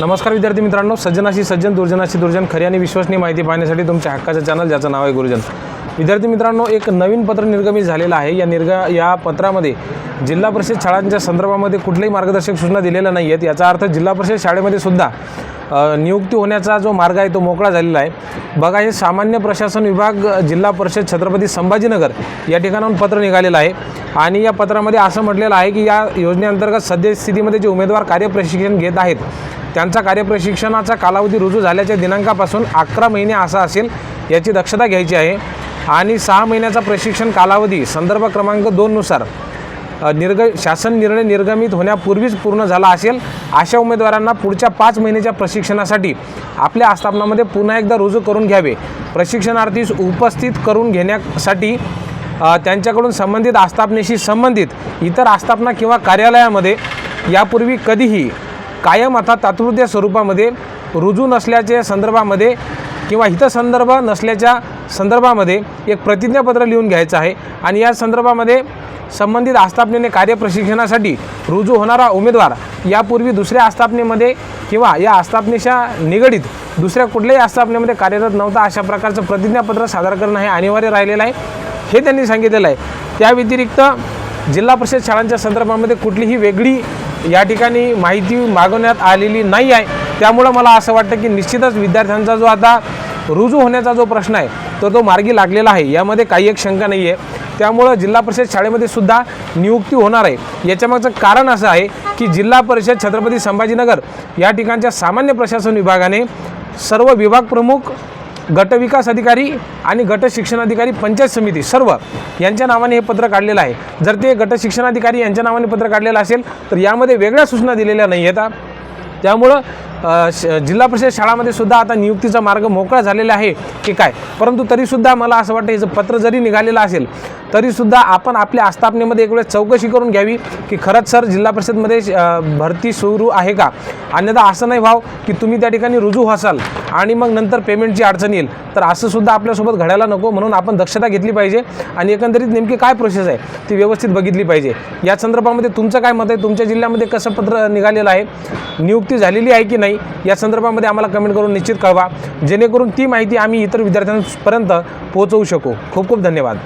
नमस्कार विद्यार्थी मित्रांनो सज्जनाशी सज्जन दुर्जनाशी दुर्जन खरी आणि विश्वसनीय माहिती पाहण्यासाठी तुमच्या हक्काचं चॅनल ज्याचं नाव आहे गुरुजन. विद्यार्थी मित्रांनो एक नवीन पत्र निर्गमित झालेलं आहे. या निर्ग या पत्रामध्ये जिल्हा परिषद शाळांच्या संदर्भामध्ये कुठल्याही मार्गदर्शक सूचना दिलेल्या नाही आहेत. याचा अर्थ जिल्हा परिषद शाळेमध्ये सुद्धा नियुक्ती होण्याचा जो मार्ग आहे तो मोकळा झालेला आहे. बघा हे सामान्य प्रशासन विभाग जिल्हा परिषद छत्रपती संभाजीनगर या ठिकाणाहून पत्र निघालेलं आहे. आणि या पत्रामध्ये असं म्हटलेलं आहे की या योजनेअंतर्गत सद्यस्थितीमध्ये जे उमेदवार कार्यप्रशिक्षण घेत आहेत त्यांचा कार्यप्रशिक्षणाचा कालावधी रुजू झाल्याच्या दिनांकापासून अकरा महिने असा असेल याची दक्षता घ्यायची आहे. आणि सहा महिन्याचा प्रशिक्षण कालावधी संदर्भ क्रमांक दोननुसार निर्ग शासन निर्णय निर्गमित होण्यापूर्वीच पूर्ण झाला असेल अशा उमेदवारांना पुढच्या पाच महिन्याच्या प्रशिक्षणासाठी आपल्या आस्थापनामध्ये पुन्हा एकदा रुजू करून घ्यावे. प्रशिक्षणार्थीस उपस्थित करून घेण्यासाठी त्यांच्याकडून संबंधित आस्थापनेशी संबंधित इतर आस्थापना किंवा कार्यालयामध्ये यापूर्वी कधीही कायम आता तात्पुरत्या स्वरूपामध्ये रुजू नसल्याच्या संदर्भामध्ये किंवा हितसंदर्भ नसल्याच्या संदर्भामध्ये एक प्रतिज्ञापत्र लिहून घ्यायचं आहे. आणि या संदर्भामध्ये संबंधित आस्थापनेने कार्यप्रशिक्षणासाठी रुजू होणारा उमेदवार यापूर्वी दुसऱ्या आस्थापनेमध्ये किंवा या आस्थापनेच्या निगडीत दुसऱ्या कुठल्याही आस्थापनेमध्ये कार्यरत नव्हता अशा प्रकारचं प्रतिज्ञापत्र सादर करणं हे अनिवार्य राहिलेलं आहे. हे त्यांनी सांगितलेलं आहे. त्या व्यतिरिक्त जिल्हा परिषद शाळांच्या संदर्भामध्ये कुठलीही वेगळी या ठिकाणी माहिती मागवण्यात आलेली नाही आहे. त्यामुळं मला असं वाटतं की निश्चितच विद्यार्थ्यांचा जो आता रुजू होण्याचा जो प्रश्न आहे तर तो मार्गी लागलेला आहे. यामध्ये काही एक शंका नाही आहे. त्यामुळं जिल्हा परिषद शाळेमध्ये सुद्धा नियुक्ती होणार आहे. याच्यामागचं कारण असं आहे की जिल्हा परिषद छत्रपती संभाजीनगर या ठिकाणच्या सामान्य प्रशासन विभागाने सर्व विभाग प्रमुख गटविकास अधिकारी आणि गट शिक्षणाधिकारी पंचायत समिती सर्व यांच्या नावाने हे पत्र काढलेलं आहे. जर ते गट शिक्षणाधिकारी यांच्या नावाने पत्र काढलेलं असेल तर यामध्ये वेगळ्या सूचना दिलेल्या नाही आहेत त्यामुळं जिल्हा परिषद शाळामध्ये सुद्धा आता नियुक्तीचा मार्ग मोकळा झालेला आहे की काय? परंतु तरीसुद्धा मला असं वाटतं याचं पत्र जरी निघालेलं असेल तरीसुद्धा आपण आपल्या आस्थापनेमध्ये एक वेळेस चौकशी करून घ्यावी की खरंच सर जिल्हा परिषदमध्ये भरती सुरू आहे का? अन्यथा असं नाही व्हाव की तुम्ही त्या ठिकाणी रुजू व्हासाल आणि मग नंतर पेमेंटची अडचण येईल. तर असं सुद्धा आपल्यासोबत घडायला नको म्हणून आपण दक्षता घेतली पाहिजे आणि एकंदरीत नेमकी काय प्रोसेस आहे ती व्यवस्थित बघितली पाहिजे. या संदर्भामध्ये तुमचं काय मत आहे? तुमच्या जिल्ह्यामध्ये कसं पत्र निघालेलं आहे? नियुक्ती झालेली आहे की नाही? नाही. या संदर्भामध्ये आम्हाला कमेंट करून निश्चित कळवा. जेणेकरून ती माहिती आम्ही इतर विद्यार्थ्यांपर्यंत पोहोचवू शकू. खूप खूप धन्यवाद.